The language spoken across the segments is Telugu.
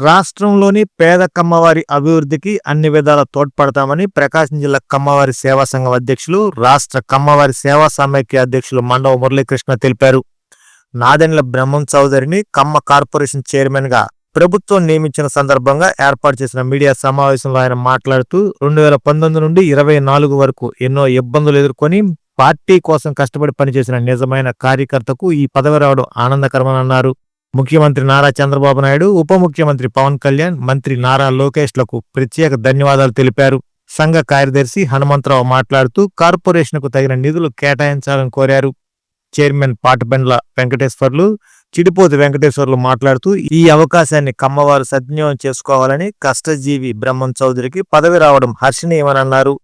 రాష్ట్రంలోని పేద కమ్మవారి అభివృద్ధికి అన్ని విధాల తోడ్పడతామని ప్రకాశం జిల్లా కమ్మవారి సేవా సంఘం అధ్యక్షులు రాష్ట్ర కమ్మవారి సేవా సమైక్య అధ్యక్షులు మండవ మురళీకృష్ణ తెలిపారు. నాదెండ్ల బ్రహ్మం చౌదరిని కమ్మ కార్పొరేషన్ చైర్మన్గా ప్రభుత్వం నియమించిన సందర్భంగా ఏర్పాటు చేసిన మీడియా సమావేశంలో ఆయన మాట్లాడుతూ రెండు వేల పంతొమ్మిది నుండి ఇరవై నాలుగు వరకు ఎన్నో ఇబ్బందులు ఎదుర్కొని పార్టీ కోసం కష్టపడి పనిచేసిన నిజమైన కార్యకర్తకు ఈ పదవి రావడం ఆనందకరమని అన్నారు. ముఖ్యమంత్రి నారా చంద్రబాబు నాయుడు ఉప ముఖ్యమంత్రి పవన్ కళ్యాణ్ మంత్రి నారా లోకేష్లకు ప్రత్యేక ధన్యవాదాలు తెలిపారు. సంఘ కార్యదర్శి హనుమంతరావు మాట్లాడుతూ కార్పొరేషన్కు తగిన నిధులు కేటాయించాలని కోరారు. చైర్మన్ పాటబెండ్ల వెంకటేశ్వర్లు చిడిపోతి వెంకటేశ్వర్లు మాట్లాడుతూ ఈ అవకాశాన్ని కమ్మవారు సద్వినియోగం చేసుకోవాలని కష్టజీవి బ్రహ్మం చౌదరికి పదవి రావడం హర్షణీయమని అన్నారు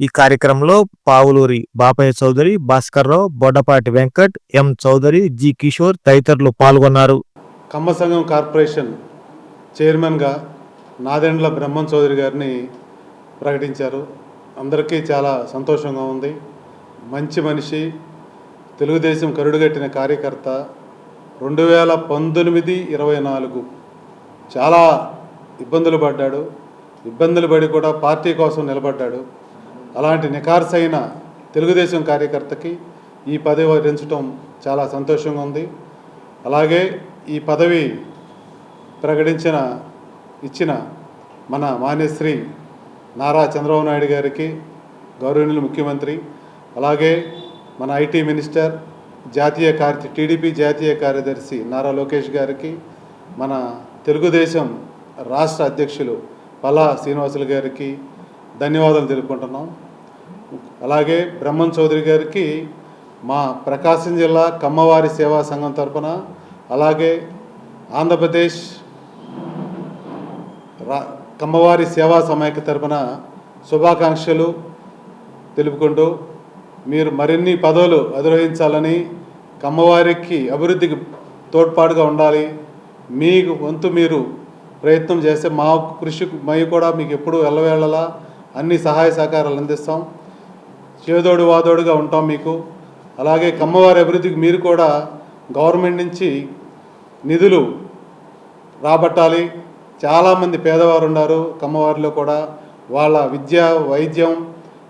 ఈ కార్యక్రమంలో పావులూరి బాపయ్య చౌదరి భాస్కర్రావు బొడ్డపాటి వెంకట్ ఎం చౌదరి జి కిషోర్ తదితరులు పాల్గొన్నారు. కమ్మ సంఘం కార్పొరేషన్ చైర్మన్గా నాదెండ్ల బ్రహ్మం చౌదరి గారిని ప్రకటించారు. అందరికీ చాలా సంతోషంగా ఉంది. మంచి మనిషి తెలుగుదేశం కరుడుగట్టిన కార్యకర్త రెండు వేల పంతొమ్మిది ఇరవై నాలుగు చాలా ఇబ్బందులు పడ్డాడు. ఇబ్బందులు పడి కూడా పార్టీ కోసం నిలబడ్డాడు. అలాంటి నిఖార్సైన తెలుగుదేశం కార్యకర్తకి ఈ పదవి వరించడం చాలా సంతోషంగా ఉంది. అలాగే ఈ పదవి ప్రకటించిన ఇచ్చిన మన మాన్యశ్రీ నారా చంద్రబాబు నాయుడు గారికి గౌరవనీయులు ముఖ్యమంత్రి అలాగే మన ఐటీ మినిస్టర్ జాతీయ కార్య టీడీపీ జాతీయ కార్యదర్శి నారా లోకేష్ గారికి మన తెలుగుదేశం రాష్ట్ర అధ్యక్షులు పల్లా శ్రీనివాసులు గారికి ధన్యవాదాలు తెలుపుకుంటున్నాం. అలాగే బ్రహ్మన్ చౌదరి గారికి మా ప్రకాశం జిల్లా కమ్మవారి సేవా సంఘం తరఫున అలాగే ఆంధ్రప్రదేశ్ రా కమ్మవారి సేవా సమైక్య తరపున శుభాకాంక్షలు తెలుపుకుంటూ మీరు మరిన్ని పదవులు అధిరోహించాలని కమ్మవారికి అభివృద్ధికి తోడ్పాటుగా ఉండాలి. మీకు వంతు మీరు ప్రయత్నం చేస్తే మా కృషి మై కూడా మీకు ఎప్పుడు వెళ్ళవేళ్ళలా అన్ని సహాయ సహకారాలు అందిస్తాం. చేదోడు వాదోడుగా ఉంటాం మీకు. అలాగే కమ్మవారి అభివృద్ధికి మీరు కూడా గవర్నమెంట్ నుంచి నిధులు రాబట్టాలి. చాలామంది పేదవారు ఉన్నారు కమ్మవారిలో కూడా వాళ్ళ విద్య వైద్యం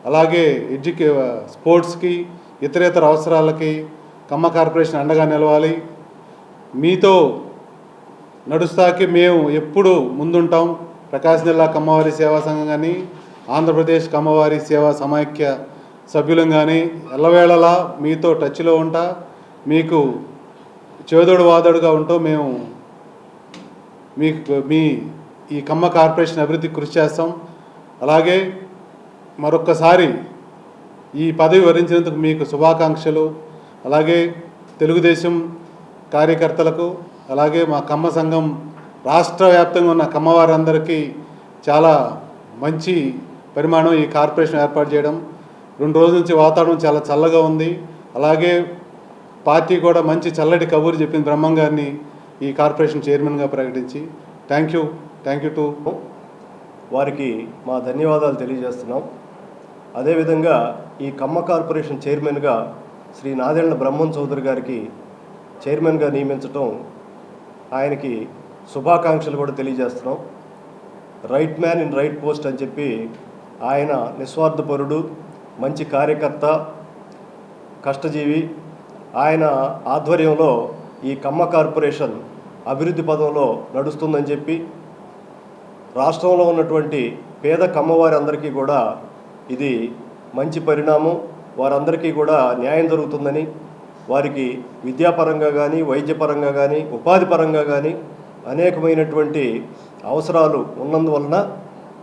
అలాగే ఎడ్యుకే స్పోర్ట్స్కి ఇతరేతర అవసరాలకి కమ్మ కార్పొరేషన్ అండగా నిలవాలి. మీతో నడుస్తాకి మేము ఎప్పుడు ముందుంటాం. ప్రకాశం జిల్లా కమ్మవారి సేవా సంఘం కానీ ఆంధ్రప్రదేశ్ కమ్మవారి సేవా సమైక్య సభ్యులం కానీ ఎల్లవేళలా మీతో టచ్లో ఉంటా. మీకు చేదోడు వాదోడుగా ఉంటూ మేము మీకు మీ ఈ కమ్మ కార్పొరేషన్ అభివృద్ధికి కృషి చేస్తాం. అలాగే మరొక్కసారి ఈ పదవి వరించినందుకు మీకు శుభాకాంక్షలు. అలాగే తెలుగుదేశం కార్యకర్తలకు అలాగే మా కమ్మ సంఘం రాష్ట్ర వ్యాప్తంగా ఉన్న కమ్మవారందరికీ చాలా మంచి పరిమాణం ఈ కార్పొరేషన్ ఏర్పాటు చేయడం. రెండు రోజుల నుంచి వాతావరణం చాలా చల్లగా ఉంది. అలాగే పార్టీ కూడా మంచి చల్లటి కబురు చెప్పింది బ్రహ్మం గారిని ఈ కార్పొరేషన్ చైర్మన్గా ప్రకటించి thank you thank you to వారికి మా ధన్యవాదాలు తెలియజేస్తున్నాం. అదేవిధంగా ఈ కమ్మ కార్పొరేషన్ చైర్మన్గా శ్రీ నాదెండ్ల బ్రహ్మం చౌదరి గారికి చైర్మన్గా నియమించటం ఆయనకి శుభాకాంక్షలు కూడా తెలియజేస్తున్నాం. Right man in right post అని చెప్పి ఆయన నిస్వార్థపరుడు మంచి కార్యకర్త కష్టజీవి ఆయన ఆధ్వర్యంలో ఈ కమ్మ కార్పొరేషన్ అభివృద్ధి పదంలో నడుస్తుందని చెప్పి రాష్ట్రంలో ఉన్నటువంటి పేద కమ్మవారి అందరికీ కూడా ఇది మంచి పరిణామం. వారందరికీ కూడా న్యాయం జరుగుతుందని వారికి విద్యాపరంగా కానీ వైద్యపరంగా కానీ ఉపాధి పరంగా కానీ అనేకమైనటువంటి అవసరాలు ఉన్నందువలన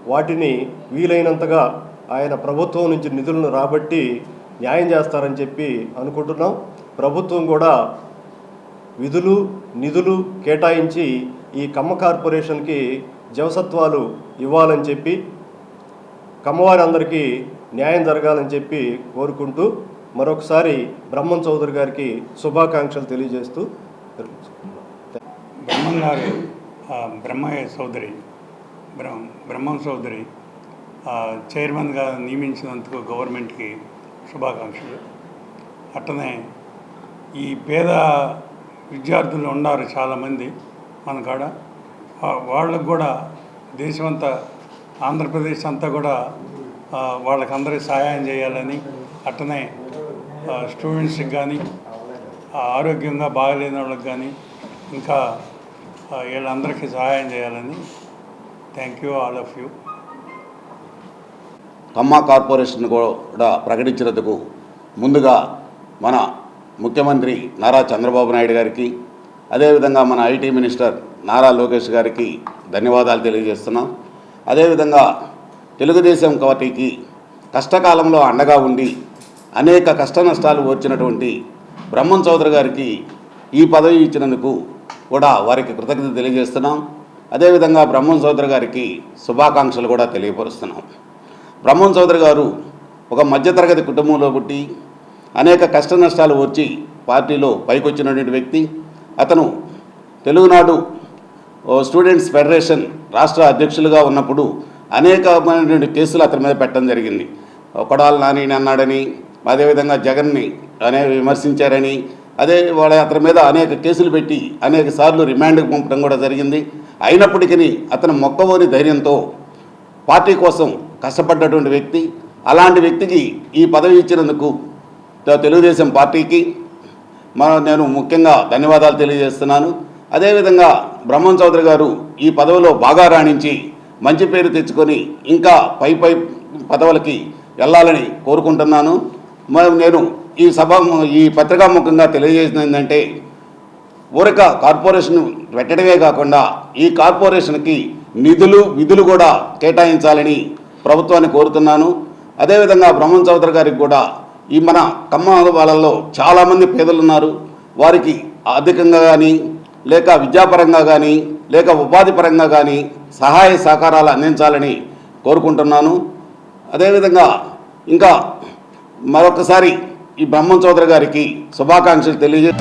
వాటిని వీలైనంతగా ఆయన ప్రభుత్వం నుంచి నిధులను రాబట్టి న్యాయం చేస్తారని చెప్పి అనుకుంటున్నాం. ప్రభుత్వం కూడా విధులు నిధులు కేటాయించి ఈ కమ్మ కార్పొరేషన్కి జవసత్వాలు ఇవ్వాలని చెప్పి కమ్మవారందరికీ న్యాయం జరగాలని చెప్పి కోరుకుంటూ మరొకసారి బ్రహ్మం చౌదరి గారికి శుభాకాంక్షలు తెలియజేస్తూ బ్రహ్మం గారు బ్రహ్మయ్య సోదరి బ్రహ్మం సోదరి చైర్మన్గా నియమించినందుకు గవర్నమెంట్కి శుభాకాంక్షలు. అట్టనే ఈ పేద విద్యార్థులు ఉన్నారు చాలామంది మన కాడ. వాళ్ళకు కూడా దేశమంతా ఆంధ్రప్రదేశ్ అంతా కూడా ఆ, వాళ్ళకందరికీ సహాయం చేయాలని అట్టనే స్టూడెంట్స్కి కానీ ఆరోగ్యంగా బాగలేని వాళ్ళకి కానీ ఇంకా వీళ్ళందరికీ సహాయం చేయాలని thank you all of you Kamma corporation కూడా ప్రకటించినందుకు ముందుగా మన ముఖ్యమంత్రి నారా చంద్రబాబు నాయుడు గారికి అదేవిధంగా మన ఐటీ మినిస్టర్ నారా లోకేష్ గారికి ధన్యవాదాలు తెలియజేస్తున్నాం. అదేవిధంగా తెలుగుదేశం పార్టీకి కష్టకాలంలో అండగా ఉండి అనేక కష్ట నష్టాలు వచ్చినటువంటి బ్రహ్మం చౌదరి గారికి ఈ పదవి ఇచ్చినందుకు కూడా వారికి కృతజ్ఞత తెలియజేస్తున్నాం. అదేవిధంగా బ్రహ్మం చౌదరి గారికి శుభాకాంక్షలు కూడా తెలియపరుస్తున్నాం. బ్రహ్మం చౌదరి గారు ఒక మధ్యతరగతి కుటుంబంలో పుట్టి అనేక కష్ట నష్టాలు వచ్చి పార్టీలో పైకొచ్చినటువంటి వ్యక్తి అతను తెలుగునాడు స్టూడెంట్స్ ఫెడరేషన్ రాష్ట్ర అధ్యక్షులుగా ఉన్నప్పుడు అనేకమైనటువంటి కేసులు అతని మీద పెట్టడం జరిగింది. కొడాల నాని అన్నాడని అదేవిధంగా జగన్ని అనే విమర్శించారని అదే వాళ్ళ అతని మీద అనేక కేసులు పెట్టి అనేక సార్లు రిమాండ్కి పంపడం కూడా జరిగింది. అయినప్పటికీ అతను మొక్కవోని ధైర్యంతో పార్టీ కోసం కష్టపడ్డటువంటి వ్యక్తి అలాంటి వ్యక్తికి ఈ పదవి ఇచ్చినందుకు తెలుగుదేశం పార్టీకి మనం నేను ముఖ్యంగా ధన్యవాదాలు తెలియజేస్తున్నాను. అదేవిధంగా బ్రహ్మం చౌదరి గారు ఈ పదవిలో బాగా రాణించి మంచి పేరు తెచ్చుకొని ఇంకా పై పై పదవులకి వెళ్ళాలని కోరుకుంటున్నాను. మరి నేను ఈ సభ ఈ పత్రికాముఖంగా తెలియజేసిన ఏంటంటే ఊరక కార్పొరేషన్ పెట్టడమే కాకుండా ఈ కార్పొరేషన్కి నిధులు విధులు కూడా కేటాయించాలని ప్రభుత్వాన్ని కోరుతున్నాను. అదేవిధంగా బ్రహ్మం చౌదరి గారికి కూడా ఈ మన కమ్మ వాళ్ళల్లో చాలామంది పేదలు ఉన్నారు వారికి ఆర్థికంగా కానీ లేక విద్యాపరంగా కానీ లేక ఉపాధి పరంగా కానీ సహాయ సహకారాలు అందించాలని కోరుకుంటున్నాను. అదేవిధంగా ఇంకా మరొకసారి ఈ బ్రహ్మం చౌదరి గారికి శుభాకాంక్షలు తెలియజే